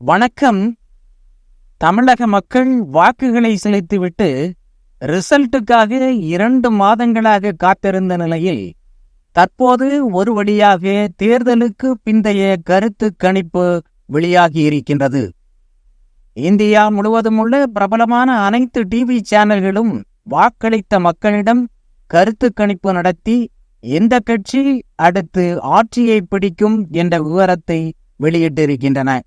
வணக்கம். தமிழக மக்கள் வாக்குகளை செலுத்திவிட்டு ரிசல்ட்டுக்காக இரண்டு மாதங்களாக காத்திருந்த நிலையில் தற்போது ஒரு வழியாக தேர்தலுக்கு பிந்தைய கருத்து கணிப்பு வெளியாகி இருக்கின்றது இந்தியா முழுவதும் உள்ள பிரபலமான அனைத்து டிவி சேனல்களும் வாக்களித்த மக்களிடம் கருத்து கணிப்பு நடத்தி எந்த கட்சி அடுத்து ஆட்சியை பிடிக்கும் என்ற விவரத்தை வெளியிட்டிருக்கின்றன.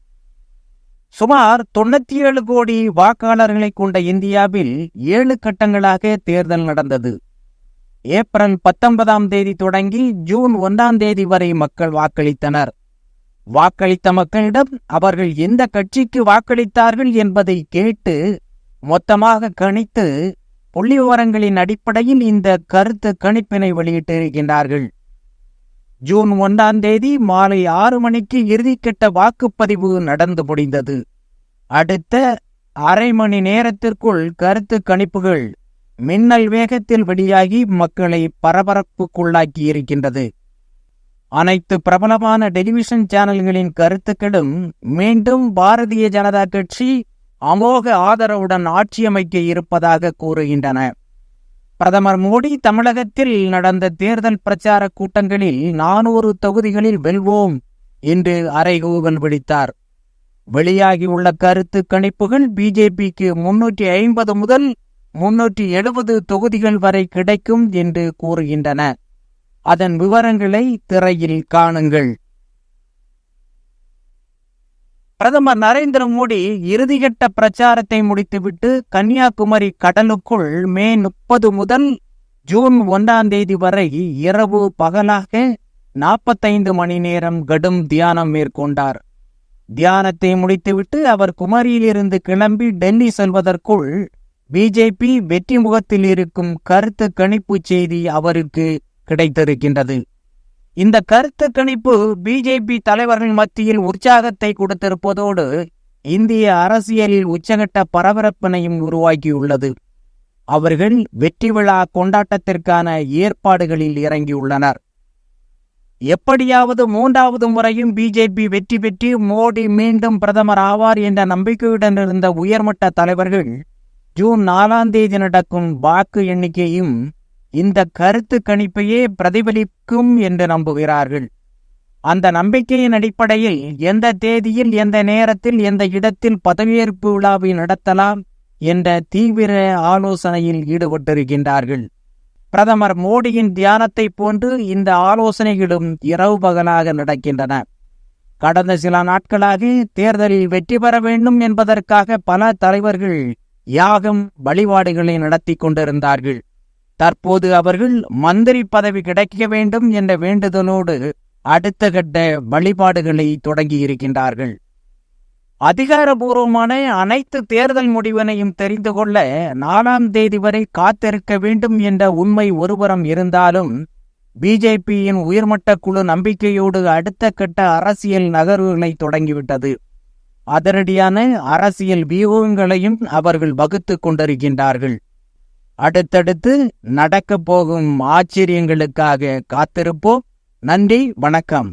சுமார் தொண்ணூத்தி ஏழு கோடி வாக்காளர்களை கொண்ட இந்தியாவில் ஏழு கட்டங்களாக தேர்தல் நடந்தது. ஏப்ரல் பத்தொன்பதாம் தேதி தொடங்கி ஜூன் ஒன்றாம் தேதி வரை மக்கள் வாக்களித்தனர். வாக்களித்த மக்களிடம் அவர்கள் எந்த கட்சிக்கு வாக்களித்தார்கள் என்பதை கேட்டு மொத்தமாக கணித்து புள்ளி விவரங்களின் அடிப்படையில் இந்த கருத்து கணிப்பினை வெளியிட்டிருக்கின்றார்கள். ஜூன் ஒன்றாம் தேதி மாலை ஆறு மணிக்கு இறுதிக்கட்ட வாக்குப்பதிவு நடந்து முடிந்தது. அடுத்த அரை மணி நேரத்திற்குள் கருத்து கணிப்புகள் மின்னல் வேகத்தில் வெளியாகி மக்களை பரபரப்புக்குள்ளாக்கி இருக்கின்றது. அனைத்து பிரபலமான டெலிவிஷன் சேனல்களின் கருத்துக்களும் மீண்டும் பாரதிய ஜனதா கட்சி அமோக ஆதரவுடன் ஆட்சியமைக்க இருப்பதாக கூறுகின்றன. பிரதமர் மோடி தமிழகத்தில் நடந்த தேர்தல் பிரச்சார கூட்டங்களில் நானூறு தொகுதிகளில் வெல்வோம் என்று அரைகூவல் விடுத்தார். வெளியாகியுள்ள கருத்து கணிப்புகள் பிஜேபிக்கு முன்னூற்றி ஐம்பது முதல் முன்னூற்றி எழுபது தொகுதிகள் வரை கிடைக்கும் என்று கூறுகின்றன. அதன் விவரங்களை திரையில் காணுங்கள். பிரதமர் நரேந்திர மோடி இறுதிகட்ட பிரச்சாரத்தை முடித்துவிட்டு கன்னியாகுமரி கடலுக்குள் மே முப்பது முதல் ஜூன் ஒன்றாம் தேதி வரை இரவு பகலாக நாற்பத்தைந்து மணி நேரம் கடும் தியானம் மேற்கொண்டார். தியானத்தை முடித்துவிட்டு அவர் குமரியிலிருந்து கிளம்பி டெல்லி செல்வதற்குள் பிஜேபி வெற்றி முகத்தில் இருக்கும் கருத்து கணிப்பு செய்தி அவருக்கு கிடைத்திருக்கின்றது. இந்த கருத்து கணிப்பு பிஜேபி தலைவர்கள் மத்தியில் உற்சாகத்தை கொடுத்திருப்பதோடு இந்திய அரசியலில் உச்சகட்ட பரபரப்பினையும் உருவாக்கியுள்ளது. அவர்கள் வெற்றி விழா கொண்டாட்டத்திற்கான ஏற்பாடுகளில் இறங்கியுள்ளனர். எப்படியாவது மூன்றாவது முறையும் பிஜேபி வெற்றி பெற்று மோடி மீண்டும் பிரதமர் ஆவார் என்ற நம்பிக்கையுடன் இருந்த உயர்மட்ட தலைவர்கள் ஜூன் நாலாம் தேதி நடக்கும் வாக்கு எண்ணிக்கையும் இந்த கருத்து கணிப்பையே பிரதிபலிக்கும் என்று நம்புகிறார்கள். அந்த நம்பிக்கையின் அடிப்படையில் எந்த தேதியில் எந்த நேரத்தில் எந்த இடத்தில் பதவியேற்பு விழாவை நடத்தலாம் என்ற தீவிர ஆலோசனையில் ஈடுபட்டிருக்கின்றார்கள். பிரதமர் மோடியின் தியானத்தை போன்று இந்த ஆலோசனைகளும் இரவு பகலாக நடக்கின்றன. கடந்த சில நாட்களாக தேர்தலில் வெற்றி பெற வேண்டும் என்பதற்காக பல தலைவர்கள் யாகம் வழிபாடுகளை நடத்தி கொண்டிருந்தார்கள். தற்போது அவர்கள் மந்திரி பதவி கிடைக்க வேண்டும் என்ற வேண்டுதலோடு அடுத்த கட்ட வழிபாடுகளை தொடங்கியிருக்கின்றார்கள் அதிகாரபூர்வமான அனைத்து தேர்தல் முடிவினையும் தெரிந்து கொள்ள நாலாம் தேதி வரை காத்திருக்க வேண்டும் என்ற உண்மை ஒருபுறம் இருந்தாலும் பிஜேபியின் உயர்மட்ட குழு நம்பிக்கையோடு அடுத்த கட்ட அரசியல் நகர்வுகளை தொடங்கிவிட்டது. அதிரடியான அரசியல் வியூகங்களையும் அவர்கள் வகுத்து கொண்டிருக்கின்றார்கள். அடுத்தடுத்து நடக்கப் போகும் ஆச்சரியங்களுக்காக காத்திருப்போம். நன்றி வணக்கம்.